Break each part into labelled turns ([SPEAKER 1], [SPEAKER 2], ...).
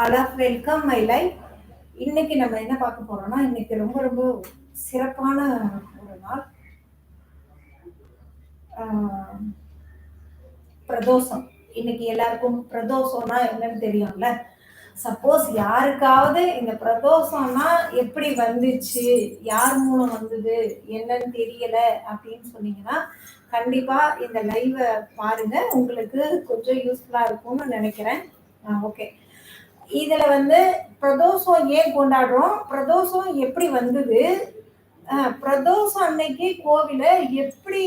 [SPEAKER 1] All of welcome my life இன்னைக்கு நம்ம என்ன பார்க்க போறோம்னா இன்னைக்கு ரொம்ப ரொம்ப சிறப்பான ஒரு நாள். பிரதோஷம். இன்னைக்கு எல்லாருக்கும் பிரதோஷம்னா என்னன்னு தெரியும்ல? சப்போஸ் யாருக்காவது இந்த பிரதோஷம்னா எப்படி வந்துச்சு? யார் மூலம் வந்தது? என்னன்னு தெரியல அப்படின்னு சொன்னீங்கன்னா கண்டிப்பா இந்த லைவை பாருங்க. உங்களுக்கு கொஞ்சம் யூஸ்ஃபுல்லா இருக்கும்னு நினைக்கிறேன். ஓகே இதுல வந்து பிரதோஷம் ஏன் கொண்டாடுறோம்? பிரதோஷம் எப்படி வந்தது? பிரதோஷம் அன்னைக்கு கோவில எப்படி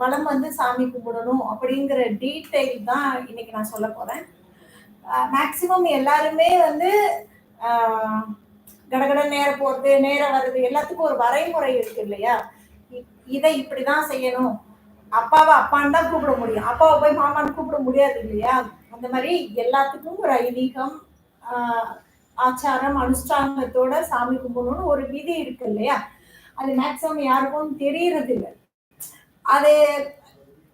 [SPEAKER 1] வளம் வந்து சாமி கும்பிடணும் அப்படிங்கிற டீட்டெயில் தான் இன்னைக்கு நான் சொல்ல போறேன். மேக்சிமம் எல்லாருமே வந்து கடகட நேரம் போறது நேரம் வருது எல்லாத்துக்கும் ஒரு வரைமுறை இருக்கு இல்லையா? இதை இப்படிதான் செய்யணும். அப்பாவை அப்பான்னு தான் கூப்பிட முடியும். அப்பாவை போய் மாமான்னு கூப்பிட முடியாது இல்லையா? அந்த மாதிரி எல்லாத்துக்கும் ஒரு ஐதீகம் ஆச்சாரம் அனுஷ்டானத்தோட சாமி கும்பிடணும்னு ஒரு விதி இருக்கு இல்லையா? அது மேக்சிமம் யாருக்கும் தெரியறது இல்லை அது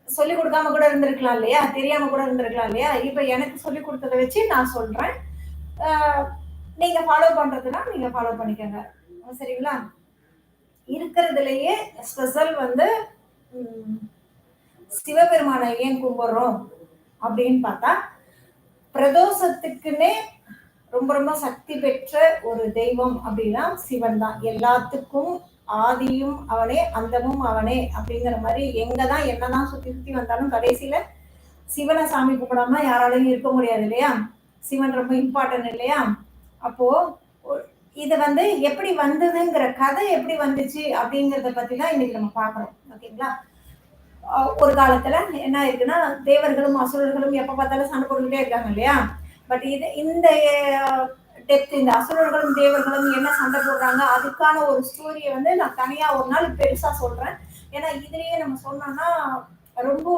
[SPEAKER 1] சொல்லி கொடுக்காம கூட இருந்திருக்கலாம் இல்லையா? தெரியாம கூட இருந்திருக்கலாம் இல்லையா? இப்ப எனக்கு சொல்லி கொடுத்ததை வச்சு நான் சொல்றேன். நீங்க ஃபாலோ பண்றதுன்னா நீங்க ஃபாலோ பண்ணிக்கோங்க. சரிங்களா? இருக்கிறதுலயே ஸ்பெஷல் வந்து சிவபெருமானை ஏன் கும்பிடுறோம் அப்படின்னு பார்த்தா பிரதோஷத்துக்குன்னே ரொம்ப ரொம்ப சக்தி பெற்ற ஒரு தெய்வம் அப்படின்னா சிவன் தான். எல்லாத்துக்கும் ஆதியும் அவனே அந்தமும் அவனே அப்படிங்கிற மாதிரி எங்கதான் என்னதான் சுத்தி சுத்தி வந்தாலும் கடைசியில சிவனை சாமி கும்பிடாம யாராலையும் இருக்க முடியாது இல்லையா? சிவன் ரொம்ப இம்பார்ட்டன்ட் இல்லையா? அப்போ இது வந்து எப்படி வந்ததுங்கிற கதை எப்படி வந்துச்சு அப்படிங்கறத பத்தி தான் இன்னைக்கு நம்ம பாக்குறோம் ஓகேங்களா? ஒரு காலத்துல என்ன இருக்குன்னா தேவர்களும் அசுரர்களும் எப்ப பார்த்தாலும் சண்டை போட்டுக்கிட்டே இருக்காங்க இல்லையா? பட் இது இந்த டெப்த் இந்த அசுரர்களும் தேவர்களும் என்ன சண்டை போடுறாங்க அதுக்கான ஒரு ஸ்டோரியை வந்து நான் தனியா ஒரு நாள் பெருசா சொல்றேன். ஏன்னா இதுலயே நம்ம சொன்னோம்னா ரொம்ப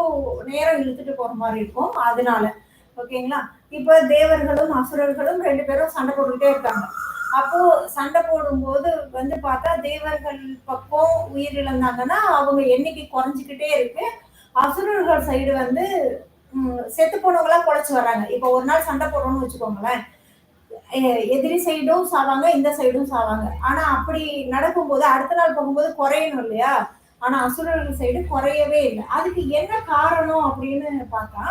[SPEAKER 1] நேரம் இழுத்துட்டு போற மாதிரி இருக்கும் அதனால. ஓகேங்களா இப்ப தேவர்களும் அசுரர்களும் ரெண்டு பேரும் சண்டை போட்டுக்கிட்டே இருக்காங்க. அப்போ சண்டை போடும்போது வந்து பார்த்தா தேவர்கள் பக்கம் உயிரிழந்தாங்கன்னா அவங்க எண்ணிக்கை குறைஞ்சிக்கிட்டே இருக்கு. அசுரர்கள் சைடு வந்து செத்து போனவங்களாம் பொழைச்சு வர்றாங்க. இப்போ ஒரு நாள் சண்டை போடுறோம்னு வச்சுக்கோங்களேன். எதிரி சைடும் சாவாங்க இந்த சைடும் சாவாங்க. ஆனா அப்படி நடக்கும்போது அடுத்த நாள் போகும்போது குறையணும் இல்லையா? ஆனா அசுரர்கள் சைடு குறையவே இல்லை. அதுக்கு என்ன காரணம் அப்படின்னு பார்த்தா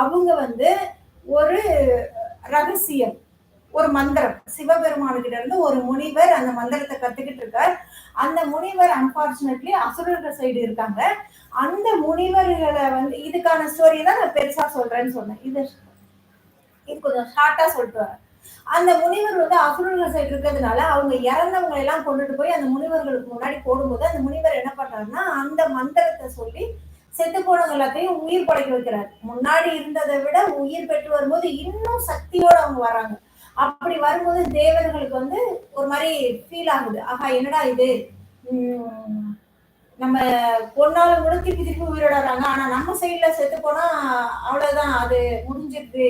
[SPEAKER 1] அவங்க வந்து ஒரு ரகசியம். ஒரு மந்திரம். சிவபெருமானுகிட்ட இருந்து ஒரு முனிவர் அந்த மந்திரத்தை கத்துக்கிட்டு இருக்கார். அந்த முனிவர் அன்பார்ச்சுனேட்லி அசுரர்கள் சைடு இருக்காங்க. அந்த முனிவர்களை வந்து இதுக்கான ஸ்டோரி தான் நான் பெருசா சொல்றேன்னு சொன்னேன். இது இது கொஞ்சம் ஷார்ட்டா சொல்லிட்டு வரேன். அந்த முனிவர் வந்து அசுரர்கள் சைடு இருக்கிறதுனால அவங்க இறந்தவங்களை எல்லாம் கொண்டுட்டு போய் அந்த முனிவர்களுக்கு முன்னாடி போடும்போது அந்த முனிவர் என்ன பண்றாருன்னா அந்த மந்திரத்தை சொல்லி செத்து போனவங்க எல்லாத்தையும் உயிர் படைக்க வைக்கிறார். முன்னாடி இருந்ததை விட உயிர் பெற்று வரும்போது இன்னும் சக்தியோட அவங்க வராங்க. அப்படி வரும்போது தேவர்களுக்கு வந்து ஒரு மாதிரி ஃபீல் ஆகுது. ஆஹா என்னடா இது? நம்ம பொண்ணாலும் கூட திருப்பி திருப்பி உயிரோட வராங்க. ஆனா நம்ம சைட்ல செத்து போனா அவ்வளவுதான் அது முடிஞ்சிருது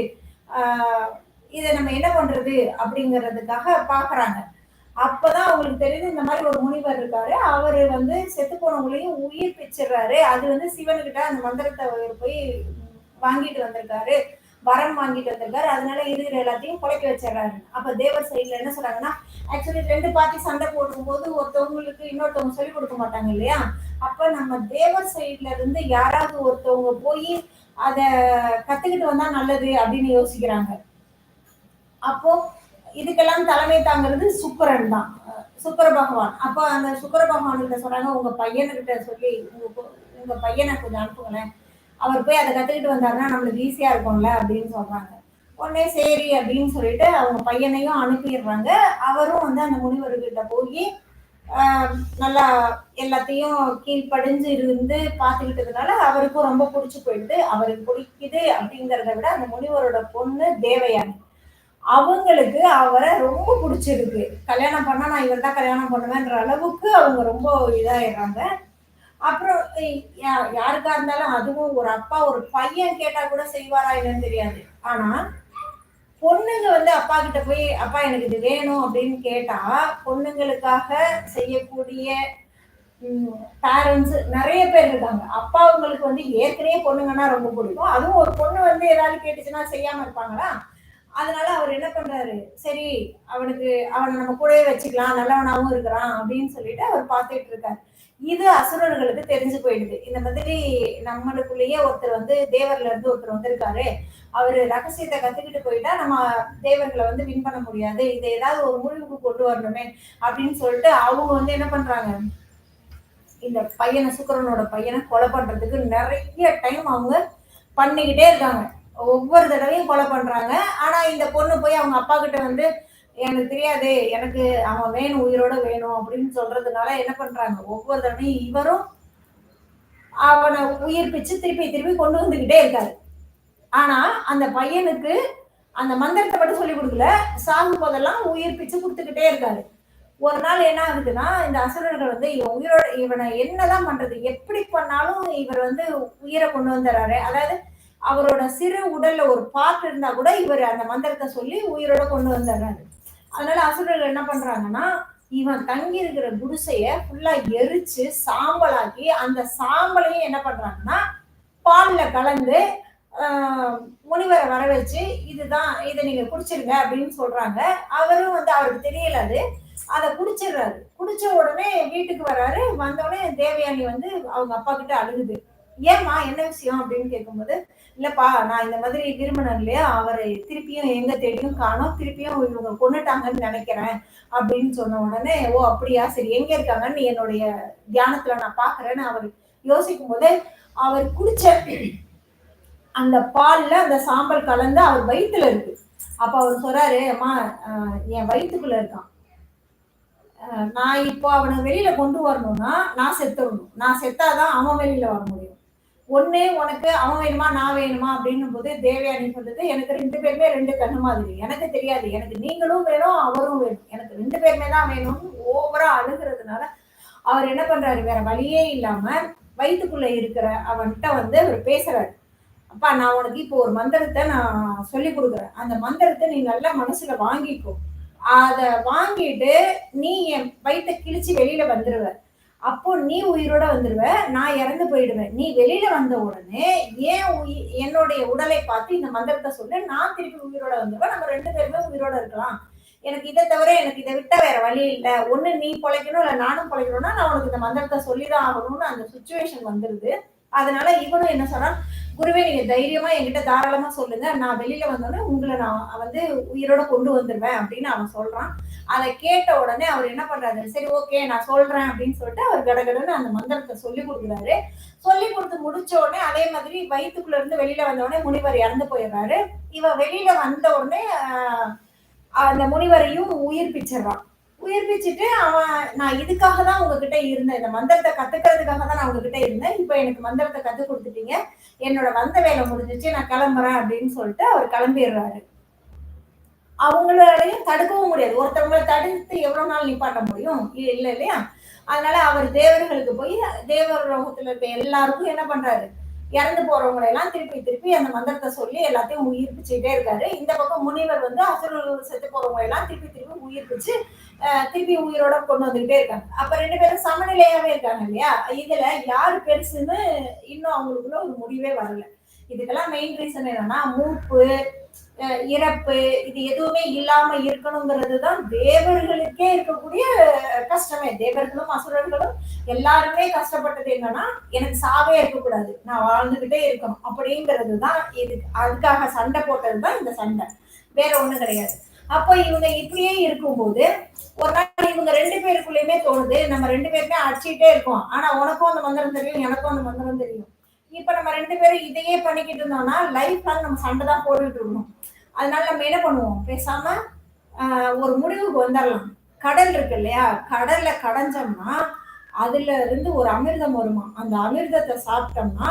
[SPEAKER 1] ஆஹ் இதை நம்ம என்ன பண்றது அப்படிங்கிறதுக்காக பாக்குறாங்க அப்பதான் அவங்களுக்கு தெரியுது இந்த மாதிரி ஒரு முனிவர் இருக்காரு. அவரு வந்து செத்து போனவங்களையும் உயிர் பிச்சிடுறாரு. அது வந்து சிவனுக்கிட்ட அந்த மந்திரத்தை போய் வாங்கிட்டு வந்திருக்காரு. வரம் வாங்கிட்டு வந்திருக்காரு. அதனால இருக்கிற எல்லாத்தையும் குலைக்க வச்சிடறாரு. அப்ப தேவர் சைட்ல என்ன சொல்றாங்கன்னா ஆக்சுவலி ரெண்டு பார்ட்டி சண்டை போடும்போது ஒருத்தவங்களுக்கு இன்னொருத்தவங்க சொல்லி கொடுக்க மாட்டாங்க இல்லையா? அப்ப நம்ம தேவர் சைட்ல இருந்து யாராவது ஒருத்தவங்க போய் அத கத்துக்கிட்டு வந்தா நல்லது அப்படின்னு யோசிக்கிறாங்க. அப்போ இதுக்கெல்லாம் தலைமை தாங்கிறது சுக்கிரன் தான். அஹ் பகவான். அப்போ அந்த சுக்கிர பகவான் கிட்ட சொல்றாங்க உங்க பையன்கிட்ட சொல்லி உங்க உங்க பையனை கொஞ்சம் அனுப்புங்களேன். அவர் போய் அதை கத்துக்கிட்டு வந்தாருன்னா நம்மளுக்கு ஈஸியா இருக்கும்ல அப்படின்னு சொல்றாங்க. உடனே சரி அப்படின்னு சொல்லிட்டு அவங்க பையனையும் அனுப்பிடுறாங்க. அவரும் வந்து அந்த முனிவர்கிட்ட போய் நல்லா எல்லாத்தையும் கீழ்ப்படிஞ்சு இருந்து பார்த்துக்கிட்டதுனால அவருக்கும் ரொம்ப பிடிச்சி போயிடுது. அவருக்கு பிடிக்குது அப்படிங்கிறத விட அந்த முனிவரோட பொண்ணு தேவையானி. அவங்களுக்கு அவரை ரொம்ப பிடிச்சிருக்கு. கல்யாணம் பண்ணா நான் இவர் தான் கல்யாணம் பண்ணுவேன்ற அளவுக்கு அவங்க ரொம்ப இதாயிடுறாங்க. அப்புறம் யா- யாருக்கா இருந்தாலும் அதுவும் ஒரு அப்பா ஒரு பையன் கேட்டா கூட செய்வாரா என்னன்னு தெரியாது. ஆனா பொண்ணுங்க வந்து அப்பா கிட்ட போய் அப்பா எனக்கு இது வேணும் அப்படின்னு கேட்டா பொண்ணுங்களுக்காக செய்யக்கூடிய பேரண்ட்ஸ் நிறைய பேர் இருக்காங்க. அப்பாவுங்களுக்கு வந்து ஏற்கனவே பொண்ணுங்கன்னா ரொம்ப பிடிக்கும். அதுவும் ஒரு பொண்ணு வந்து ஏதாவது கேட்டுச்சுன்னா செய்யாம இருப்பாங்களா? அதனால அவர் என்ன பண்றாரு? சரி அவனுக்கு அவனை நம்ம கூடவே வச்சுக்கலாம். நல்லவனாகவும் இருக்கிறான் அப்படின்னு சொல்லிட்டு அவர் பார்த்துட்டு இருக்காரு. இது அசுரர்களுக்கு தெரிஞ்சு போயிடுது. இந்த மாதிரி நம்மளுக்குள்ளேயே ஒருத்தர் வந்து தேவர்ல இருந்து ஒருத்தர் வந்திருக்காரு. அவரு ரகசியத்தை கத்துக்கிட்டு போயிட்டா நம்ம தேவர்களை வந்து வின் பண்ண முடியாது. இதை ஏதாவது ஒரு முடிவுக்கு கொண்டு வரணுமே அப்படின்னு சொல்லிட்டு அவங்க வந்து என்ன பண்றாங்க? இந்த பையனை சுக்கரனோட பையனை கொலை பண்றதுக்கு நிறைய டைம் அவங்க பண்ணிக்கிட்டே இருக்காங்க. ஒவ்வொரு தடவையும் கொலை பண்றாங்க. ஆனா இந்த பொண்ணு போய் அவங்க அப்பா கிட்ட வந்து எனக்கு தெரியாது எனக்கு அவன் வேணும் உயிரோட வேணும் அப்படின்னு சொல்றதுனால என்ன பண்றாங்க? ஒவ்வொரு தடவையும் இவரும் அவனை உயிர் பிச்சு திருப்பி திருப்பி கொண்டு வந்துகிட்டே இருக்காரு. ஆனா அந்த பையனுக்கு அந்த மந்திரத்தை மட்டும் சொல்லி கொடுக்கல. சாகும் போதெல்லாம் உயிர்ப்பிச்சு கொடுத்துக்கிட்டே இருக்காரு. ஒரு நாள் என்ன ஆகுதுன்னா இந்த அசுரர்கள் வந்து இவன் உயிரோட இவனை என்னதான் பண்றது? எப்படி பண்ணாலும் இவர் வந்து உயிரை கொண்டு வந்துடுறாரு. அதாவது அவரோட சிறு உடல்ல ஒரு பார்ட் இருந்தா கூட இவர் அந்த மந்திரத்தை சொல்லி உயிரோட கொண்டு வந்துடுறாரு. அதனால அசுரர்கள் என்ன பண்றாங்கன்னா இவன் தங்கி இருக்கிற குடிசைய ஃபுல்லா எரிச்சு சாம்பலாக்கி அந்த சாம்பலையும் என்ன பண்றாங்கன்னா பால்ல கலந்து முனிவரை வர வச்சு இதுதான் இதை நீங்க குடிச்சிருங்க அப்படின்னு சொல்றாங்க. அவரும் வந்து அவருக்கு தெரியல அது. அதை குடிச்சிடுறாரு. குடிச்ச உடனே வீட்டுக்கு வர்றாரு வந்தோடனே தேவயானி வந்து அவங்க அப்பா கிட்ட அழுகுது. ஏம்மா என்ன விஷயம்? அப்படின்னு கேட்கும்போது இல்லப்பா நான் இந்த மாதிரி விரும்பினேன் இல்லையா? அவரை திருப்பியும் எங்க தேடியும் காணும். திருப்பியும் இவங்க கொண்டுட்டாங்கன்னு நினைக்கிறேன் அப்படின்னு சொன்ன உடனே ஓ அப்படியா? சரி எங்க இருக்காங்கன்னு என்னுடைய தியானத்துல நான் பாக்குறேன்னு அவர் யோசிக்கும் போது அவர் குடிச்ச அந்த பால்ல அந்த சாம்பல் கலந்து அவர் வயிற்றுல இருக்கு. அப்ப அவர் சொல்றாரு அம்மா என் வயிற்றுக்குள்ள இருக்கான். நான் இப்போ அவனை வெளியில கொண்டு வரணும்னா நான் செத்துடணும். நான் செத்தாதான் அவன் வெளியில வர முடியும். ஒண்ணு உனக்கு அவன் வேணுமா நான் வேணுமா அப்படின்னும் போது தேவயானி சொல்றது எனக்கு ரெண்டு பேருமே ரெண்டு கண்ணு மாதிரி. எனக்கு தெரியாது. எனக்கு நீங்களும் வேணும் அவரும் வேணும். எனக்கு ரெண்டு பேருமே தான் வேணும் ஓவரா அழுகிறதுனால அவர் என்ன பண்றாரு? வேற வழியே இல்லாம வயிற்றுக்குள்ள இருக்கிற அவன்கிட்ட வந்து அவர் பேசுறாரு. அப்பா நான் உனக்கு இப்போ ஒரு மந்திரத்தை நான் சொல்லி கொடுக்குறேன். அந்த மந்திரத்தை நீ நல்லா மனசுல வாங்கிக்கோ. அதை வாங்கிட்டு நீ என் வயிற்ற கிழிச்சு வெளியில வந்துருவ. அப்போ நீ உயிரோட வந்துடுவ நான் இறந்து போயிடுவேன். நீ வெளியில வந்த உடனே ஏன் உயிர் என்னுடைய உடலை பார்த்து இந்த மந்திரத்தை சொல்லு நான் திருப்பி உயிரோட வந்துடுவேன் நம்ம ரெண்டு பேருமே உயிரோட இருக்கலாம். எனக்கு இதை தவிர எனக்கு இதை விட்டா வேற வழி இல்லை. ஒண்ணு நீ பொழைக்கணும் இல்லை நானும் பொழைக்கணும்னா நான் உனக்கு இந்த மந்திரத்தை சொல்லிதான் ஆகணும்னு அந்த சுச்சுவேஷன் வந்துருது. அதனால இவனும் என்ன சொல்றான்? குருவே நீங்க தைரியமா என்கிட்ட தாராளமா சொல்லுங்க. நான் வெளியில வந்தோடனே உங்களை நான் வந்து உயிரோட கொண்டு வந்துருவேன் அப்படின்னு அவன் சொல்றான். அதை கேட்ட உடனே அவர் என்ன பண்றாரு? சரி ஓகே நான் சொல்றேன் அப்படின்னு சொல்லிட்டு அவர் கடகடன்னு அந்த மந்திரத்தை சொல்லி கொடுக்குறாரு. சொல்லி கொடுத்து முடிச்ச உடனே அதே மாதிரி வயிற்றுக்குள்ள இருந்து வெளியில வந்த உடனே முனிவர் இறந்து போயிடுறாரு. இவ வெளியில வந்த உடனே அந்த முனிவரையும் உயிர்ப்பிச்சிடுறான். உயிர்ப்பிச்சுட்டு அவன் நான் இதுக்காக தான் உங்ககிட்ட இருந்தேன். இந்த மந்திரத்தை கத்துக்கிறதுக்காக தான் நான் உங்ககிட்ட இருந்தேன். இப்போ எனக்கு மந்திரத்தை கத்து கொடுத்துட்டீங்க. என்னோட வந்த வேலை முடிஞ்சிச்சு. நான் கிளம்புறேன் அப்படின்னு சொல்லிட்டு அவர் கிளம்பிடுறாரு. அவங்களாலையும் தடுக்கவும் முடியாது. ஒருத்தவங்களை தடுத்து எவ்வளவு நாள் நிப்பாட்ட முடியும்? இல்லை இல்லையா? அதனால அவர் தேவர்களுக்கு போய் தேவர் ரோகத்துல இருக்க எல்லாருக்கும் என்ன பண்றாரு? இறந்து போறவங்களை எல்லாம் திருப்பி திருப்பி அந்த மந்திரத்தை சொல்லி எல்லாத்தையும் உயிர்ப்பிச்சுட்டே இருக்காரு. இந்த பக்கம் முனிவர் வந்து அசுரர்கள் செத்து போறவங்க எல்லாம் திருப்பி திருப்பி உயிர்ப்பிச்சு திருப்பி உயிரோட கொண்டு வந்துகிட்டே இருக்காங்க. அப்ப ரெண்டு பேரும் சமநிலையாவே இருக்காங்க இல்லையா? இதுல யாரு பெருசுன்னு இன்னும் அவங்களுக்குள்ள ஒரு முடிவே வரல. இதுக்கெல்லாம் மெயின் ரீசன் என்னன்னா மூப்பு இறப்பு இது எதுவுமே இல்லாம இருக்கணுங்கிறது தான் தேவர்களுக்கே இருக்கக்கூடிய கஷ்டமே. தேவர்களும் அசுரர்களும் எல்லாருமே கஷ்டப்பட்டது என்னன்னா எனக்கு சாவே இருக்கக்கூடாது. நான் வாழ்ந்துகிட்டே இருக்கணும் அப்படிங்கிறது தான் இது. அதுக்காக சண்டை போட்டது தான் இந்த சண்டை. வேற ஒண்ணும் கிடையாது. அப்போ இவங்க இப்படியே இருக்கும்போது ஒரு நாள் இவங்க ரெண்டு பேருக்குள்ளயுமே தோணுது. நம்ம ரெண்டு பேருமே அடிச்சுட்டே இருக்கோம். ஆனா உனக்கும் அந்த மந்திரம் தெரியும் எனக்கும் அந்த மந்திரம் தெரியும். இப்ப நம்ம ரெண்டு பேரும் இதையே பண்ணிக்கிட்டு இருந்தோம்னா லைஃப் லாங் நம்ம சண்டை தான் போட்டுட்டு இருக்கணும். அதனால நம்ம என்ன பண்ணுவோம்? பேசாம ஒரு முடிவுக்கு வந்துடலாம் கடல் இருக்கு இல்லையா? கடல்ல கடைஞ்சோம்னா அதுல இருந்து ஒரு அமிர்தம் வருமா? அந்த அமிர்தத்தை சாப்பிட்டோம்னா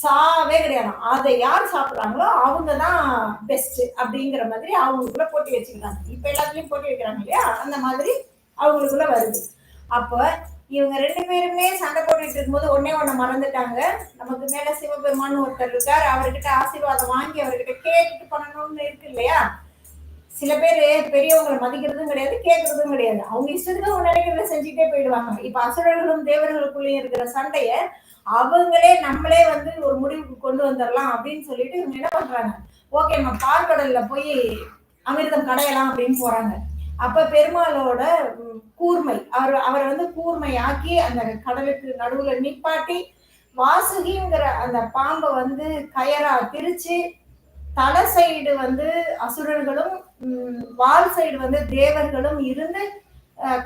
[SPEAKER 1] சாவே கிடையாது. அதை யார் சாப்பிட்றாங்களோ அவங்க தான் பெஸ்ட் அப்படிங்கிற மாதிரி அவங்களுக்குள்ள போட்டி வச்சுக்கிறாங்க. இப்ப எல்லாத்துலயும் போட்டி வைக்கிறாங்க இல்லையா? அந்த மாதிரி அவங்களுக்குள்ள வருது. அப்போ இவங்க ரெண்டு பேருமே சண்டை போட்டுட்டு இருக்கும்போது ஒன்னே ஒண்ணு மறந்துட்டாங்க. நமக்கு மேல சிவபெருமான் ஒருத்தர் இருக்கார். அவர்கிட்ட ஆசீர்வாதம் வாங்கி அவர்கிட்ட கேட்டுட்டு பண்ணணும்னு இருக்கு இல்லையா? சில பேர் பெரியவங்களை மதிக்கிறதும் கிடையாது கேட்கறதும் கிடையாது. அவங்க இஷ்டத்துக்கு அவங்க நினைக்கிறத செஞ்சுட்டே போயிடுவாங்க. இப்ப அசுரர்களும் தேவர்களுக்குள்ளேயும் இருக்கிற சண்டைய அவங்களே நம்மளே வந்து ஒரு முடிவுக்கு கொண்டு வந்துடலாம் அப்படின்னு சொல்லிட்டு இவங்க என்ன பண்றாங்க? ஓகே நம்ம பார்க்கடல்ல போய் அமிர்தம் கடையலாம் அப்படின்னு போறாங்க. அப்ப பெருமாளோட கூர்மை. அவர் அவரை வந்து கூர்மையாக்கி அந்த கடலுக்கு நடுவுல நிப்பாட்டி வாசுகிங்கிற அந்த பாம்பை வந்து கயரா பிரிச்சு தலை சைடு வந்து அசுரர்களும் வால் சைடு வந்து தேவர்களும் இருந்து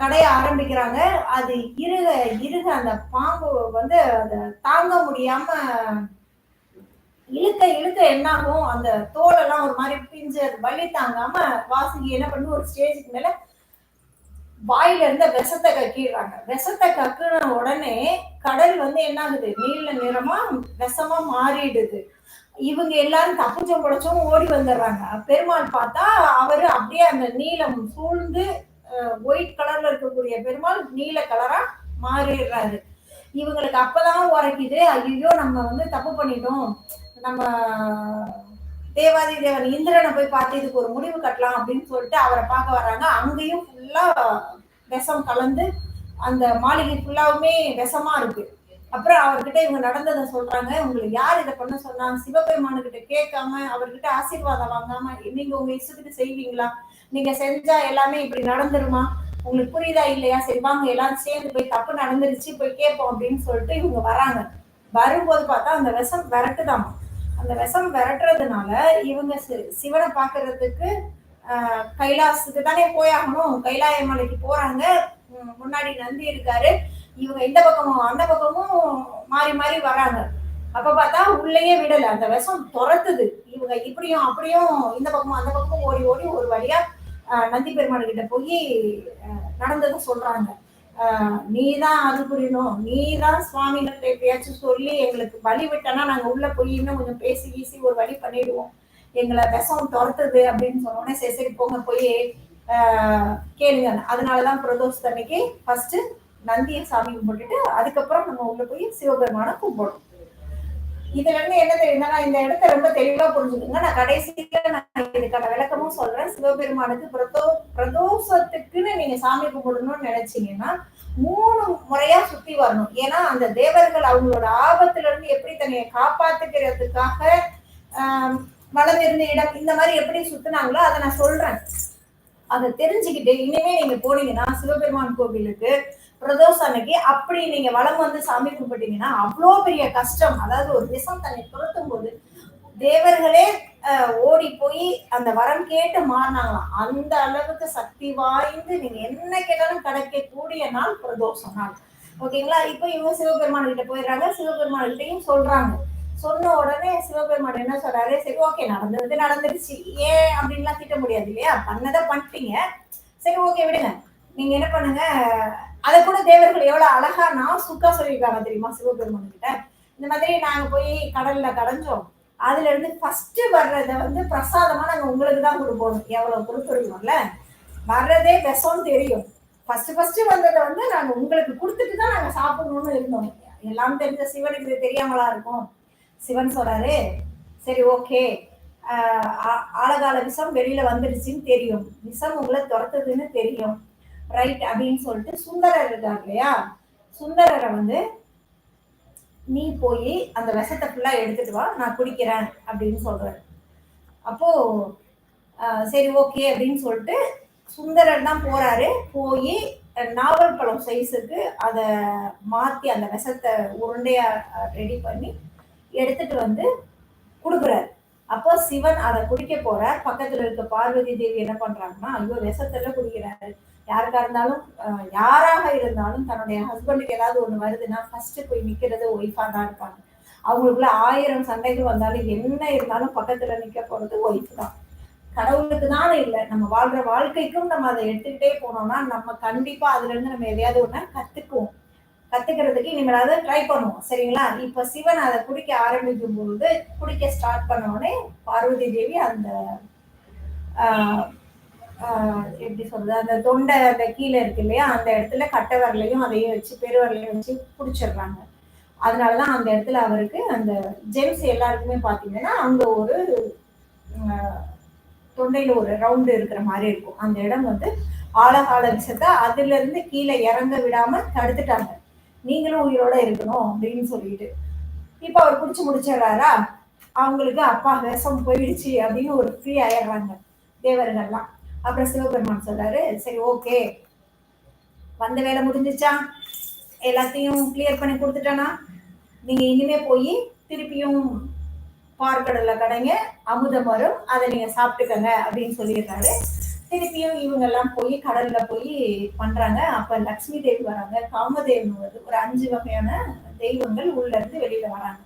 [SPEAKER 1] கடைய ஆரம்பிக்கிறாங்க. அது இருக இருக அந்த பாம்பு வந்து அதை தாங்க முடியாம இழுக்க இழுக்க என்னாகும்? அந்த தோலெல்லாம் ஒரு மாதிரி பிஞ்சு அது வலி தாங்காம வாசுகி என்ன பண்ணு ஒரு ஸ்டேஜுக்கு மேல வாயில இருந்த விஷத்தை கக்கிடுறாங்க. விஷத்தை கக்குன உடனே கடல் வந்து என்ன ஆகுது நீல நிறமா விஷமா மாறிடுது. இவங்க எல்லாரும் தப்புச்சம் குடைச்சும் ஓடி வந்துடுறாங்க. பெருமாள் பார்த்தா அவரு அப்படியே அந்த நீளம் சூழ்ந்து ஒயிட் கலர்ல இருக்கக்கூடிய பெருமாள் நீல கலரா மாறிடுறாரு. இவங்களுக்கு அப்பதான் உரைக்குது ஐயோ நம்ம வந்து தப்பு பண்ணிட்டோம். நம்ம தேவாதி தேவன் இந்திரனை போய் பார்த்து இதுக்கு ஒரு முடிவு கட்டலாம் அப்படின்னு சொல்லிட்டு அவரை பார்க்க வர்றாங்க. அங்கேயும் ஃபுல்லா விஷம் கலந்து அந்த மாளிகை ஃபுல்லாவுமே விஷமா இருக்கு. அப்புறம் அவர்கிட்ட இவங்க நடந்ததை சொல்றாங்க. உங்களுக்கு யார் இதை பண்ண சொன்னாங்க சிவபெருமானு கிட்ட கேட்காம அவர்கிட்ட ஆசீர்வாதம் வாங்காம நீங்க உங்க இஷ்டத்துக்கு செய்வீங்களா? நீங்க செஞ்சா எல்லாமே இப்படி நடந்துருமா? உங்களுக்கு புரியுதா இல்லையா? சரி வாங்க எல்லாரும் சேர்ந்து போய் தப்பு நடந்துருச்சு போய் கேட்போம் அப்படின்னு சொல்லிட்டு இவங்க வராங்க வரும்போது பார்த்தா அந்த விஷம் விரட்டுதாமா அந்த விஷம் விரட்டுறதுனால இவங்க சிவனை பாக்குறதுக்கு கைலாசத்துக்கு தானே போயாகணும். கைலாய மலைக்கு போறாங்க. முன்னாடி நந்தி இருக்காரு. இவங்க இந்த பக்கமும் அந்த பக்கமும் மாறி மாறி வராங்க. அப்ப பார்த்தா உள்ளேயே விடல. அந்த விஷம் துரத்துது. இவங்க இப்படியும் அப்படியும் இந்த பக்கமும் அந்த பக்கமும் ஓடி ஓடி ஒரு வழியா நந்தி பெருமாள் கிட்ட போய் நடந்ததும் சொல்றாங்க. நீ தான் அது புரியணும். நீ தான் சுவாமிகிட்ட எப்படியாச்சும் சொல்லி எங்களுக்கு வழி விட்டனா நாங்க உள்ள போய் இன்னும் கொஞ்சம் பேசி ஈசி ஒரு வழி பண்ணிடுவோம். எங்களை விஷம் துரத்துது அப்படின்னு சொன்னோடனே சரி சரி போங்க போய் கேளுங்க. அதனாலதான் பிரதோஷ் அன்னைக்கு ஃபர்ஸ்ட் நந்தியை சாமி கும்பிட்டுட்டு அதுக்கப்புறம் நம்ம உள்ள போய் சிவபெருமான கும்பிடணும். இதுல இருந்து என்ன தெரியுதுன்னா இந்த இடத்த ரொம்ப தெளிவா புரிஞ்சுக்கோங்க. நான் கடைசியில நான் இதுக்கான விளக்கமும் சொல்றேன். சிவபெருமானுக்கு பிரதோ பிரதோஷத்துக்குன்னு நீங்க சாமி கும்பிடணும்னு நினைச்சீங்கன்னா மூணு முறையா சுத்தி வரணும். ஏன்னா அந்த தேவர்கள் அவங்களோட ஆபத்துல இருந்து எப்படி தன்னை காப்பாத்துக்கிறதுக்காக ஆஹ் இருந்த இடம் இந்த மாதிரி எப்படி சுத்தினாங்களோ அதை நான் சொல்றேன். அதை தெரிஞ்சுக்கிட்டு இனிமே நீங்க போனீங்கன்னா சிவபெருமான் கோவிலுக்கு பிரதோஷம் அன்னைக்கு அப்படி நீங்க வளம் வந்து சாமி கும்பிட்டீங்கன்னா அவ்வளோ பெரிய கஷ்டம். அதாவது ஒரு விஷம் தன்னை துரத்தும் போது தேவர்களே ஓடி போய் அந்த வரம் கேட்டு மாறினாங்களாம். அந்த அளவுக்கு சக்தி வாய்ந்து நீங்க என்ன கேட்டாலும் கிடைக்கக்கூடிய நாள் பிரதோஷம் நாள். ஓகேங்களா? இப்போ இவங்க சிவபெருமான் கிட்ட போயிடுறாங்க. சிவபெருமான் கிட்டையும் சொல்றாங்க. சொன்ன உடனே சிவபெருமான் என்ன சொல்றாரு? சரி ஓகே நடந்தது நடந்துருச்சு. ஏன் அப்படின்லாம் திட்ட முடியாது இல்லையா? பண்ணதை பண்ணிட்டீங்க. சரி ஓகே விடுங்க. நீங்க என்ன பண்ணுங்க? அதை கூட தேவர்கள் எவ்வளவு அழகா நான் சுக்கா சொல்லியிருக்காங்க தெரியுமா சிவபெருமான் கிட்ட இந்த மாதிரி நாங்க போய் கடல்ல கடைஞ்சோம். அதுல இருந்து ஃபர்ஸ்ட் வர்றதை வந்து பிரசாதமா நாங்க உங்களுக்கு தான் கொடுப்போம் எவ்வளவு கொடுத்துருக்கோம்ல வர்றதே விஷம் தெரியும். ஃபர்ஸ்ட் ஃபர்ஸ்ட் வந்ததை வந்து நாங்க உங்களுக்கு கொடுத்துட்டு தான் நாங்க சாப்பிடணும்னு இருந்தோம். எல்லாம் தெரிஞ்ச சிவனுக்கு இது தெரியாமலா இருக்கும். சிவன் சொல்றாரு சரி ஓகே ஆழகால விஷம் வெளியில வந்துருச்சுன்னு தெரியும். விஷம் உங்களை துரத்துதுன்னு தெரியும். ரைட் அப்படின்னு சொல்லிட்டு சுந்தரர் இருக்கார் இல்லையா? சுந்தரரை வந்து நீ போய் அந்த விஷத்தை ஃபுல்லாக எடுத்துட்டு வா நான் குடிக்கிறேன் அப்படின்னு சொல்கிறேன் அப்போது சரி ஓகே அப்படின்னு சொல்லிட்டு சுந்தரர் தான் போகிறாரு போய் நாவல் பழம் சைஸுக்கு அதை மாற்றி அந்த விஷத்தை உருண்டையாக ரெடி பண்ணி எடுத்துட்டு வந்து கொடுக்குறாரு. அப்போ சிவன் அதை குடிக்க போறார். பக்கத்துல இருக்க பார்வதி தேவி என்ன பண்றாங்கன்னா ஐயோ விஷத்துல குடிக்கிறாரு. யாருக்கா இருந்தாலும் யாராக இருந்தாலும் தன்னுடைய ஹஸ்பண்டுக்கு ஏதாவது ஒண்ணு வருதுன்னா ஃபர்ஸ்ட் போய் நிக்கிறது ஒய்ஃபா தான் இருப்பாங்க. அவங்களுக்குள்ள ஆயிரம் சண்டைகள் வந்தாலும் என்ன இருந்தாலும் பக்கத்துல நிக்க போறது ஒய்ஃப் தான். கடவுளுக்கு தானே இல்லை. நம்ம வாழ்ற வாழ்க்கைக்கும் நம்ம அதை எடுத்துக்கிட்டே போனோம்னா நம்ம கண்டிப்பா அதுல இருந்து நம்ம எதையாவது ஒண்ணு கத்துக்குவோம். கத்துக்கிறதுக்கு இனிமேலாவது ட்ரை பண்ணுவோம். சரிங்களா? இப்ப சிவன் அதை குடிக்க ஆரம்பிக்கும் பொழுது குடிக்க ஸ்டார்ட் பண்ண உடனே பார்வதி தேவி அந்த எப்படி சொல்றது? அந்த தொண்டை அந்த கீழே இருக்கு இல்லையா? அந்த இடத்துல கட்டை வரலையும் அதையும் வச்சு பெருவரலையும் வச்சு பிடிச்சிடுறாங்க அதனாலதான் அந்த இடத்துல அவருக்கு அந்த ஜென்ஸ் எல்லாருக்குமே பாத்தீங்கன்னா அங்க ஒரு தொண்டையில ஒரு ரவுண்டு இருக்கிற மாதிரி இருக்கும். அந்த இடம் வந்து ஆழகால விஷத்தை அதுல இருந்து கீழே இறங்க விடாம தடுத்துட்டாங்க. நீங்களும் உயிரோட இருக்கணும் அப்படின்னு சொல்லிட்டு. இப்ப அவர் குடிச்சு முடிச்சிடுறாரா? அவங்களுக்கு அப்பா விஷம் போயிடுச்சு அப்படின்னு ஒரு ஃப்ரீ ஆயிடுறாங்க தேவர்கள்லாம். அப்புறம் சிவபெருமான் சொல்றாரு சரி ஓகே வந்த வேலை முடிஞ்சிச்சா? எல்லாத்தையும் கிளியர் பண்ணி கொடுத்துட்டானா? நீங்க இனிமே போய் திருப்பியும் பார்க்கடல கடைங்க அமுதம் வரும் அதை நீங்க சாப்பிட்டுக்கங்க அப்படின்னு சொல்லியிருக்காரு திருப்பியும் இவங்க எல்லாம் போய் கடல்ல போய் பண்றாங்க. அப்ப லக்ஷ்மி தேவி வராங்க. காமதேவன் வருது ஒரு அஞ்சு வகையான தெய்வங்கள் உள்ள இருந்து வெளியில வராங்க.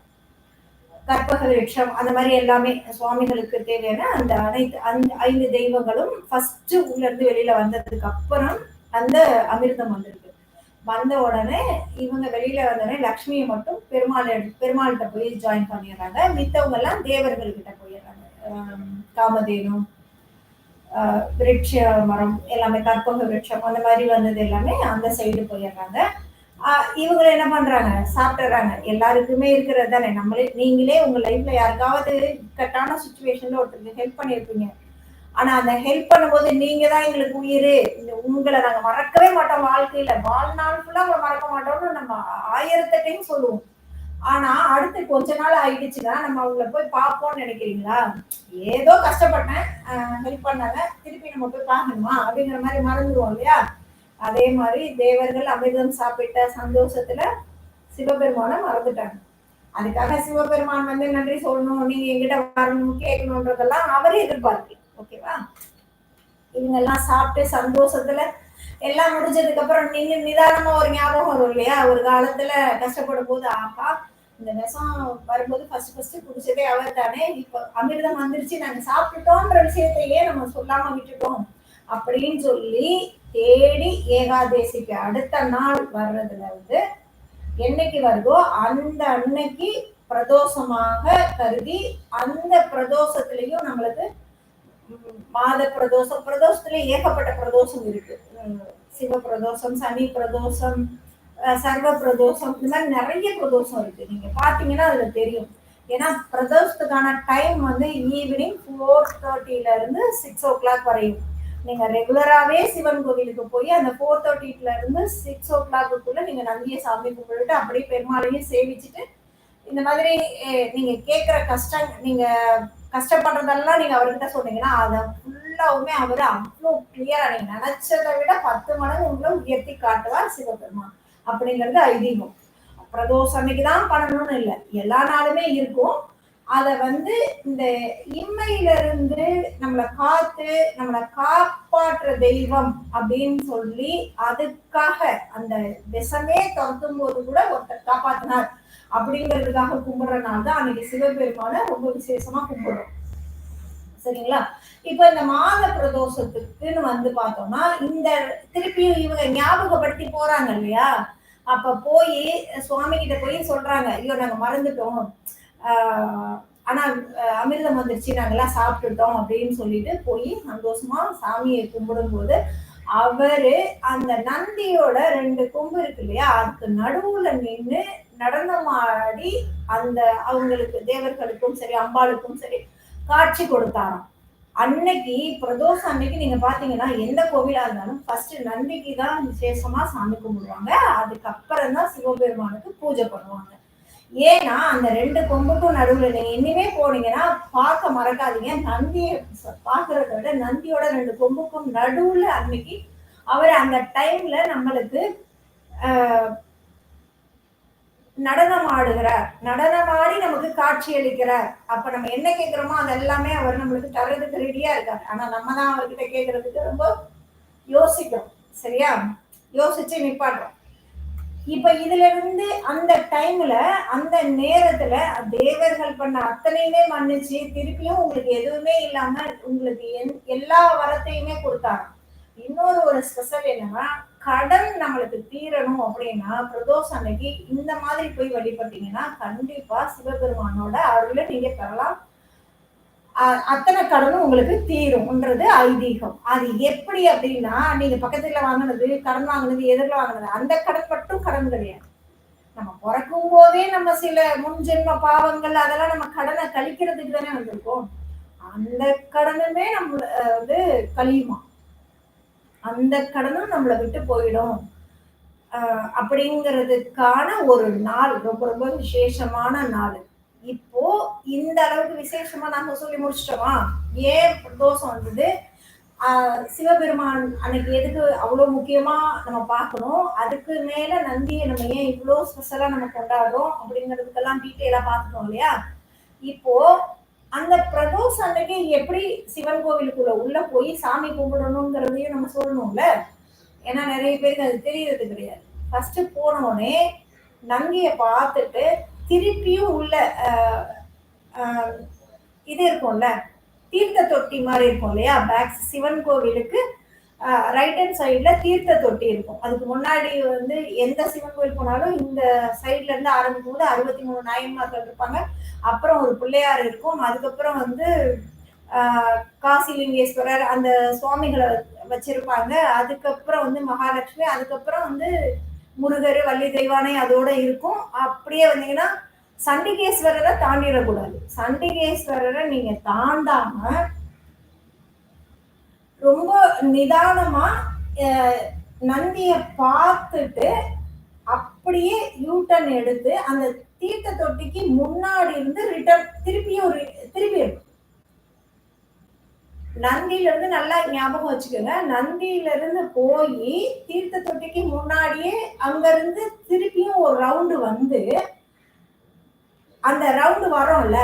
[SPEAKER 1] கற்பக விரட்சம் அந்த மாதிரி எல்லாமே சுவாமிகளுக்கு தேவையான அந்த அனைத்து அந்த ஐந்து தெய்வங்களும் ஃபர்ஸ்ட் உள்ள இருந்து வெளியில வந்ததுக்கு அப்புறம் அந்த அமிர்தம் வந்திருக்கு. வந்த உடனே இவங்க வெளியில வந்தோடனே லக்ஷ்மியை மட்டும் பெருமாள் பெருமாள்கிட்ட போய் ஜாயின் பண்ணிடுறாங்க. மித்தவங்க எல்லாம் தேவர்கள் கிட்ட போயிடுறாங்க காமதேனும் விருட்ச மரம் எல்லாமே கற்பக விருட்சம் அந்த மாதிரி வந்தது எல்லாமே அந்த சைடு போயிடுறாங்க. இவங்க என்ன பண்றாங்க? சாப்பிட்டுறாங்க. எல்லாருக்குமே இருக்கிறது தானே. நம்மளே நீங்களே உங்க லைஃப்ல யாருக்காவது இக்கட்டான சுச்சுவேஷன்ல ஒருத்தருக்கு ஹெல்ப் பண்ணியிருப்பீங்க ஆனா அந்த ஹெல்ப் பண்ணும்போது நீங்க தான் எங்களுக்கு உயிர். உங்களை நாங்க மறக்கவே மாட்டோம் வாழ்க்கையில. வாழ்நாள் ஃபுல்லா உங்களை மறக்க மாட்டோம்னு நம்ம ஆயிரத்த டைம் சொல்லுவோம். ஆனா அடுத்து கொஞ்ச நாள் ஆயிடுச்சுன்னா நம்ம அவங்கள போய் பார்ப்போம்னு நினைக்கிறீங்களா? ஏதோ கஷ்டப்பட்டேன். ஹெல்ப் பண்ணாங்க திருப்பி நம்ம போய் பார்க்கணுமா? அப்படிங்கிற மாதிரி மறந்துடுவோம் இல்லையா? அதே மாதிரி தேவர்கள் அமிர்தம் சாப்பிட்ட சந்தோஷத்துல சிவபெருமான மறந்துட்டாங்க. அதுக்காக சிவபெருமான் வந்து நன்றி சொல்லணும். நீங்க எங்கிட்ட வரணும் கேட்கணுன்றதெல்லாம் அவரே எதிர்பார்க்கு ஓகேவா? இவங்க எல்லாம் சாப்பிட்டு சந்தோஷத்துல எல்லாம் முடிஞ்சதுக்கு அப்புறம் நீங்க நிதானமா ஒரு ஞாபகம் வரும் இல்லையா? ஒரு காலத்துல கஷ்டப்படும் போது ஆஹா இந்த விஷம் வரும்போது ஃபர்ஸ்ட் ஃபர்ஸ்ட் குடிச்சதே அவர் தானே இப்போ அமிர்தம் வந்துருச்சு நாங்க சாப்பிட்டுட்டோன்ற விஷயத்தையே நம்ம சொல்லாம விட்டுட்டோம் அப்படின்னு சொல்லி தேடி ஏகாதேசிக்கு அடுத்த நாள் வர்றதுல வந்து என்னைக்கு வருதோ அந்த அன்னைக்கு பிரதோஷமாக கருதி அந்த பிரதோஷத்திலையும் நம்மளுக்கு மாத பிரதோஷம் பிரதோஷத்துல ஏகப்பட்ட பிரதோஷம் இருக்கு. சிவ பிரதோஷம் சனி பிரதோஷம் சர்வ பிரதோஷம். இந்த மாதிரி நிறைய பிரதோஷம் இருக்கு. நீங்க பாத்தீங்கன்னா அதுல தெரியும். ஏன்னா பிரதோஷத்துக்கான டைம் வந்து ஈவினிங் ஃபோர் தேர்ட்டில இருந்து சிக்ஸ் ஓ கிளாக் வரையும். நீங்க ரெகுலராகவே சிவன் கோவிலுக்கு போய் அந்த ஃபோர் தேர்ட்டில இருந்து சிக்ஸ் ஓ கிளாக்குள்ள நீங்க நந்தியை சாமி கும்பிட்டு அப்படியே பெருமாளையும் சேவிச்சுட்டு இந்த மாதிரி நீங்க கேட்குற கஷ்டம் நீங்க கஷ்டப்படுறதெல்லாம் நீங்க அவர்கிட்ட சொன்னீங்கன்னா அதை ஃபுல்லாவுமே அவர் அவ்வளோ கிளியரா நீங்க நினைச்சதை விட பத்து மடங்கு உங்களை உயர்த்தி காட்டுவார் சிவபெருமான். அப்படிங்கிறது ஐதீகம். பிரதோஷம் அன்னைக்கு தான் பண்ணணும்னு இல்லை. எல்லா நாளுமே இருக்கும். அதை வந்து இந்த இம்மையிலிருந்து நம்மளை காத்து நம்மளை காப்பாற்ற தெய்வம் அப்படின்னு சொல்லி அதுக்காக அந்த விஷமே துரத்தும் போது கூட ஒருத்தர் காப்பாத்தினார். அப்படிங்கிறதுக்காக கும்பிடுறனால தான் அன்னைக்கு சிவபெருமான ரொம்ப விசேஷமா கும்பிடுறோம். சரிங்களா? இப்ப இந்த மாத பிரதோஷத்துக்குன்னு வந்து பார்த்தோம்னா இந்த திருப்பியும் இவங்க ஞாபகப்படுத்தி போறாங்க இல்லையா? அப்ப போய் சுவாமி கிட்ட போய் சொல்றாங்க ஐயோ நாங்க மறந்துட்டோம். ஆனா அமிர்தம் வந்துருச்சு நாங்கெல்லாம் சாப்பிட்டுட்டோம் அப்படின்னு சொல்லிட்டு போய் சந்தோஷமா சாமியை கும்பிடும் போது அவரு அந்த நந்தியோட ரெண்டு கொம்பு இருக்கு இல்லையா? அதுக்கு நடுவுல நின்று நடனமாடி அந்த அவங்களுக்கு தேவர்களுக்கும் சரி அம்பாளுக்கும் சரி காட்சி கொடுத்தாராம். அன்னைக்கு பிரதோஷம் அன்னைக்கு நீங்க பாத்தீங்கன்னா எந்த கோவிலா இருந்தாலும் ஃபர்ஸ்ட் நன்றிக்கு தான் விசேஷமா சாமி கும்பிடுவாங்க. அதுக்கப்புறம் தான் சிவபெருமானுக்கு பூஜை பண்ணுவாங்க. ஏன்னா அந்த ரெண்டு கொம்புக்கும் நடுவில் நீங்க இனிமே போனீங்கன்னா பார்க்க மறக்காதீங்க. நந்தியை பாக்குறத விட நந்தியோட ரெண்டு கொம்புக்கும் நடுவுல அன்னைக்கு அவர் அந்த டைம்ல நம்மளுக்கு நடனம் ஆடுகிறார் நடனமாடி நமக்கு காட்சி அளிக்கிறார் அப்ப நம்ம என்ன கேட்கிறோமோ அது எல்லாமே அவர் நம்மளுக்கு தர்றதுக்கு ரெடியா இருக்காரு. ஆனா நம்ம தான் அவர்கிட்ட கேட்கறதுக்கு ரொம்ப யோசிக்கிறோம். சரியா? யோசிச்சு நிப்பாட்டோம் இப்ப இதுல இருந்து அந்த டைம்ல அந்த நேரத்துல தேவர்கள் பண்ண அத்தனையுமே மன்னிச்சு திருப்பியும் உங்களுக்கு எதுவுமே இல்லாம உங்களுக்கு எல்லா வரத்தையுமே கொடுத்தாங்க இன்னொரு ஒரு ஸ்பெஷல் என்னன்னா கடன் நம்மளுக்கு தீரணும் அப்படின்னா பிரதோஷ அன்னைக்கு இந்த மாதிரி போய் வழிபட்டீங்கன்னா கண்டிப்பா சிவபெருமானோட அருளை நீங்க பெறலாம். அத்தனை கடனும் உங்களுக்கு தீரும்ன்றது ஐதீகம். அது எப்படி அப்படின்னா நீங்க பக்கத்துல வாங்கினது கடன் வாங்கினது எதிரில் வாங்கினது அந்த கடன் மட்டும் கடன் கிடையாது. நம்ம பிறக்கும் போதே நம்ம சில முன்ஜென்ம பாவங்கள் அதெல்லாம் நம்ம கடனை கழிக்கிறதுக்கு தானே வந்திருக்கோம். அந்த கடனுமே நம்ம வந்து கழியுமா? அந்த கடனும் நம்மளை விட்டு போயிடும். அப்படிங்கிறதுக்கான ஒரு நாள் ரொம்ப ரொம்ப விசேஷமான நாள். இப்போ இந்த அளவுக்கு விசேஷமா நாங்க சொல்லி முடிச்சிட்டோமா? ஏன் தோஷம் வந்தது? சிவபெருமான் அன்னைக்கு எதுக்கு அவ்வளோ முக்கியமா நம்ம பார்க்கணும்? அதுக்கு மேல நந்தியை நம்ம ஏன் இவ்வளோ ஸ்பெஷலா நம்ம கொண்டாடுறோம்? அப்படிங்கிறதுக்கெல்லாம் டீட்டெயிலா பார்த்துட்டோம் இல்லையா? இப்போ அந்த பிரதோஷ அன்னைக்கு எப்படி சிவன் கோவிலுக்குள்ள உள்ள போய் சாமி கும்பிடணுங்கிறதையும் நம்ம சொல்லணும்ல? ஏன்னா நிறைய பேருக்கு அது தெரியறது கிடையாது. ஃபர்ஸ்ட் போனோடனே நங்கிய பார்த்துட்டு திருப்பியும் உள்ள இது இருக்கும்ல தீர்த்த தொட்டி மாதிரி இருக்கும் இல்லையா? பேக் சிவன் கோவிலுக்கு ரைட் ஹேண்ட் சைடில் தீர்த்த தொட்டி இருக்கும். அதுக்கு முன்னாடி வந்து எந்த சிவன் கோயில் போனாலும் இந்த சைட்ல இருந்து ஆரம்பிக்கும் போது அறுபத்தி மூணு நாயன்மார்கள் இருப்பாங்க. அப்புறம் ஒரு பிள்ளையார் இருக்கும். அதுக்கப்புறம் வந்து காசிலிங்கேஸ்வரர் அந்த சுவாமிகளை வச்சிருப்பாங்க. அதுக்கப்புறம் வந்து மகாலட்சுமி அதுக்கப்புறம் வந்து முருகர் வள்ளி தெய்வானை அதோட இருக்கும். அப்படியே வந்தீங்கன்னா சண்டிகேஸ்வரரை தாண்டிடக்கூடாது. சண்டிகேஸ்வரரை நீங்க தாண்டாம ரொம்ப நிதானமா நந்திய பார்த்துட்டு அப்படியே யூட்டன் எடுத்து அந்த தீர்த்த தொட்டிக்கு முன்னாடி இருந்து ரிட்டர்ன் திருப்பியும் திருப்பி இருக்கும் நந்தியில இருந்து நல்லா ஞாபகம் வச்சுக்கோங்க. நந்தியில இருந்து போய் தீர்த்த தொட்டிக்கு முன்னாடியே அங்க இருந்து திருப்பியும் ஒரு ரவுண்டு வந்து அந்த ரவுண்டு வரோம்ல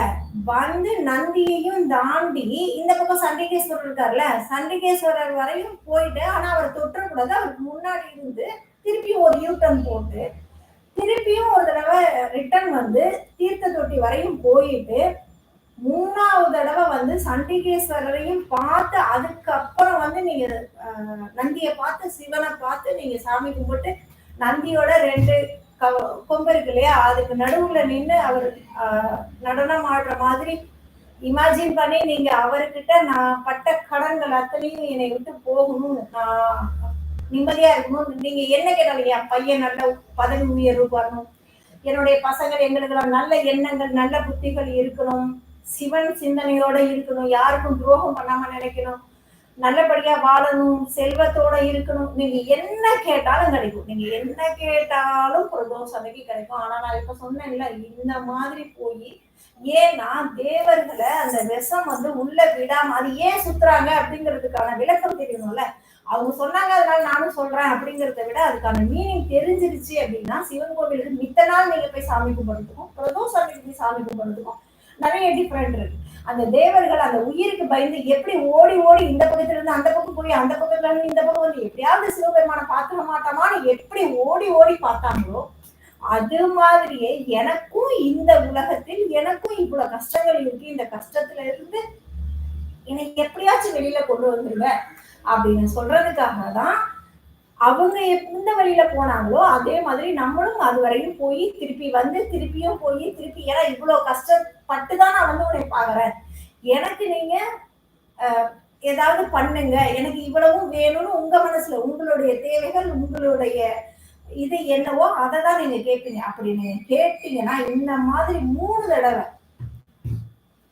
[SPEAKER 1] வந்து நந்தியையும் தாண்டி இந்த பக்கம் சண்டிகேஸ்வரர் இருக்கார்ல சண்டிகேஸ்வரர் வரையும் போயிட்டு ஆனா அவர் தொற்றக்கூடாது. அவருக்கு முன்னாடி இருந்து திருப்பியும் ஒரு யூட்டன் போட்டு திருப்பியும் ஒரு தடவை ரிட்டர்ன் வந்து தீர்த்த தொட்டி வரையும் போயிட்டு மூணாவது தடவை வந்து சண்டிகேஸ்வரரையும் பார்த்து அதுக்கப்புறம் வந்து நீங்க நந்தியை பார்த்து சிவனை பார்த்து நீங்க சாமி கும்பிட்டு நந்தியோட ரெண்டு கொம்பு இருக்கு இல்லையா அதுக்கு நடுவுல நின்று அவர் நடனம் ஆடுற மாதிரி இமேஜின் பண்ணி நீங்க அவர்கிட்ட நான் பட்ட கடன்கள் அத்தனையும் என்னை விட்டு போகணும் நான் நிம்மதியா இருக்கணும் நீங்க என்ன கேட்டாலும் என் பையன் நல்ல பதவி உயர்வு வரணும் என்னுடைய பசங்கள் எங்களுக்கு நல்ல எண்ணங்கள் நல்ல புத்திகள் இருக்கணும் சிவன் சிந்தனையோட இருக்கணும் யாருக்கும் துரோகம் பண்ணாம நினைக்கணும். நல்லபடியா வாழணும் செல்வத்தோட இருக்கணும். நீங்க என்ன கேட்டாலும் கிடைக்கும். நீங்க என்ன கேட்டாலும் பிரதோஷம் அன்னைக்கு கிடைக்கும். ஆனா நான் இப்ப சொன்னேன்ல இந்த மாதிரி போய் ஏன்னா தேவர்களை அந்த விஷம் வந்து உள்ள விடாம அது ஏன் சுத்துறாங்க அப்படிங்கிறதுக்கான விளக்கம் தெரியணும்ல அவங்க சொன்னாங்க அதனால நானும் சொல்றேன் அப்படிங்கறத விட அதுக்கான மீனிங் தெரிஞ்சிருச்சு அப்படின்னா சிவன் கோவிலுக்கு மித்த நாள் நீங்க போய் சாமி கும்பிடுறதுக்கும் பிரதோஷம் சாமி கும்பிடுறதுக்கும் நிறைய டிஃப்ரெண்ட் இருக்கு. அந்த தேவர்கள் அந்த உயிருக்கு பயந்து எப்படி ஓடி ஓடி இந்த பக்கத்துல இருந்து அந்த பக்கம் போய் அந்த பக்கத்துல இருந்து இந்த பக்கம் வந்து எப்படியாவது சிவபெருமான பார்த்துக்க மாட்டோமான்னு எப்படி ஓடி ஓடி பார்த்தாங்களோ அது மாதிரியே எனக்கும் இந்த உலகத்தில் எனக்கும் இவ்வளவு கஷ்டங்கள் இருக்கு. இந்த கஷ்டத்துல இருந்து என்னை எப்படியாச்சும் வெளியில கொண்டு வந்துருவேன் அப்படின்னு சொல்றதுக்காக தான் அவங்க எந்த வழியில போனாங்களோ அதே மாதிரி நம்மளும் அது வரையும் போய் திருப்பி வந்து திருப்பியும் போய் திருப்பி ஏன்னா இவ்வளவு கஷ்டப்பட்டு தான் நான் வந்து உன்னை பாக்குறேன். எனக்கு நீங்க ஏதாவது பண்ணுங்க. எனக்கு இவ்வளவும் வேணும்னு உங்க மனசுல உங்களுடைய தேவைகள் உங்களுடைய இது என்னவோ அதை தான் நீங்க கேட்பீங்க. அப்படின்னு கேட்டீங்கன்னா இந்த மாதிரி மூணு தடவை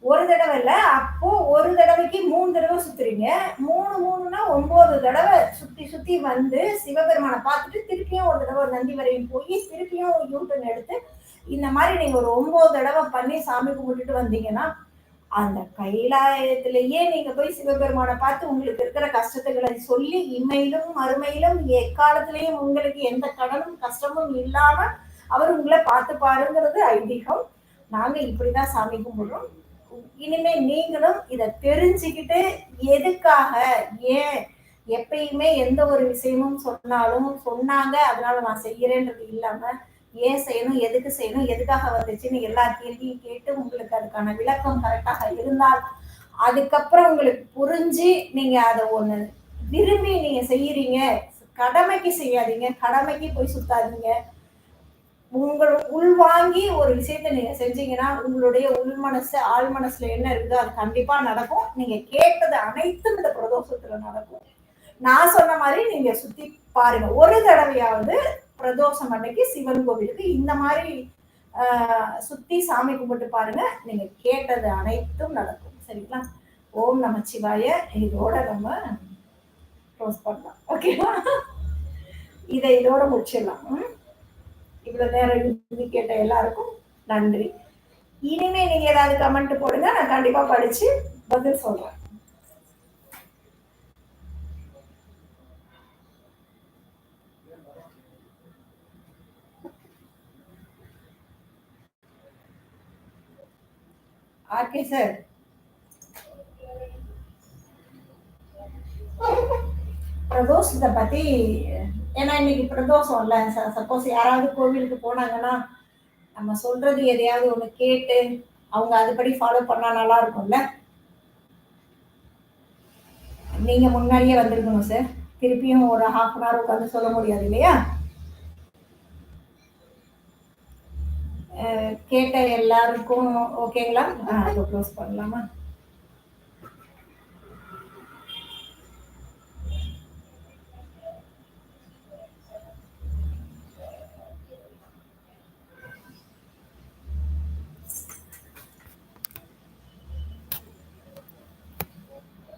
[SPEAKER 1] ஒரு தடவை இல்ல அப்போ ஒரு தடவைக்கு மூணு தடவை சுத்துறீங்க. மூணு மூணுனா ஒன்பது தடவை சுத்தி சுத்தி வந்து சிவபெருமானை பார்த்துட்டு திருப்பியும் ஒரு தடவை நந்தி வரையும் போய் திருப்பியும் யூட்டன் எடுத்து இந்த மாதிரி நீங்க ஒரு ஒன்பது தடவை பண்ணி சாமி கும்பிட்டுட்டு வந்தீங்கன்னா அந்த கைலாயத்திலேயே நீங்க போய் சிவபெருமானை பார்த்து உங்களுக்கு இருக்கிற கஷ்டத்துகளை சொல்லி இமையிலும் மறுமையிலும் எக்காலத்திலையும் உங்களுக்கு எந்த கடனும் கஷ்டமும் இல்லாம அவர் உங்களை பார்த்து பாருங்கிறது ஐதீகம். நாங்க இப்படிதான் சாமி கும்பிடுறோம். இனிமே நீங்களும் இதை தெரிஞ்சுக்கிட்டு எதுக்காக ஏன் எப்பயுமே எந்த ஒரு விஷயமும் சொன்னாலும் சொன்னாங்க அதனால நான் செய்யறேன்றது இல்லாம ஏன் செய்யணும் எதுக்கு செய்யணும் எதுக்காக வந்துச்சுன்னு எல்லா கேள்வியும் கேட்டு உங்களுக்கு அதுக்கான விளக்கம் கரெக்டாக இருந்தால் அதுக்கப்புறம் உங்களுக்கு புரிஞ்சு நீங்க அதை ஒண்ணு விரும்பி நீங்க செய்யறீங்க. கடமைக்கு செய்யாதீங்க. கடமைக்கு போய் சுத்தாதீங்க. உங்கள் உள்வாங்கி ஒரு விஷயத்த நீங்க செஞ்சீங்கன்னா உங்களுடைய உள் மனசு ஆள் மனசுல என்ன இருக்குதோ அது கண்டிப்பா நடக்கும். நீங்க கேட்டது அனைத்தும் இந்த பிரதோஷத்துல நடக்கும். நான் சொன்ன மாதிரி நீங்க சுத்தி பாருங்க. ஒரு தடவையாவது பிரதோஷம் அன்னைக்கு சிவன் கோவிலுக்கு இந்த மாதிரி சுத்தி சாமி கும்பிட்டு பாருங்க. நீங்க கேட்டது அனைத்தும் நடக்கும். சரிங்களா? ஓம் நம சிவாய. இதோட நம்ம க்ளோஸ் பண்ணலாம். ஓகேவா இதை இதோட முடிச்சிடலாம். இவ்வளவு நேரம் இருந்து கேட்ட எல்லாருக்கும் நன்றி. இனிமே நீங்க ஏதாவது கமெண்ட் போடுங்க நான் கண்டிப்பா படிச்சு பதில் சொல்றேன். RK sir. பிரதோஷத்தை பத்தி ஏன்னா இன்னைக்கு பிரதோஷம் இல்ல சப்போஸ் யாராவது கோவிலுக்கு போனாங்கன்னா நம்ம சொல்றது எதையாவது ஒன்று கேட்டு அவங்க அதுபடி ஃபாலோ பண்ணா நல்லா இருக்கும்ல நீங்க முன்னாடியே வந்திருக்கணும் சார் திருப்பியும் ஒரு ஹாஃப் அன் ஹவர் உட்காந்து சொல்ல முடியாது இல்லையா? கேட்ட எல்லாருக்கும் ஓகேங்களா அதை க்ளோஸ் பண்ணலாமா?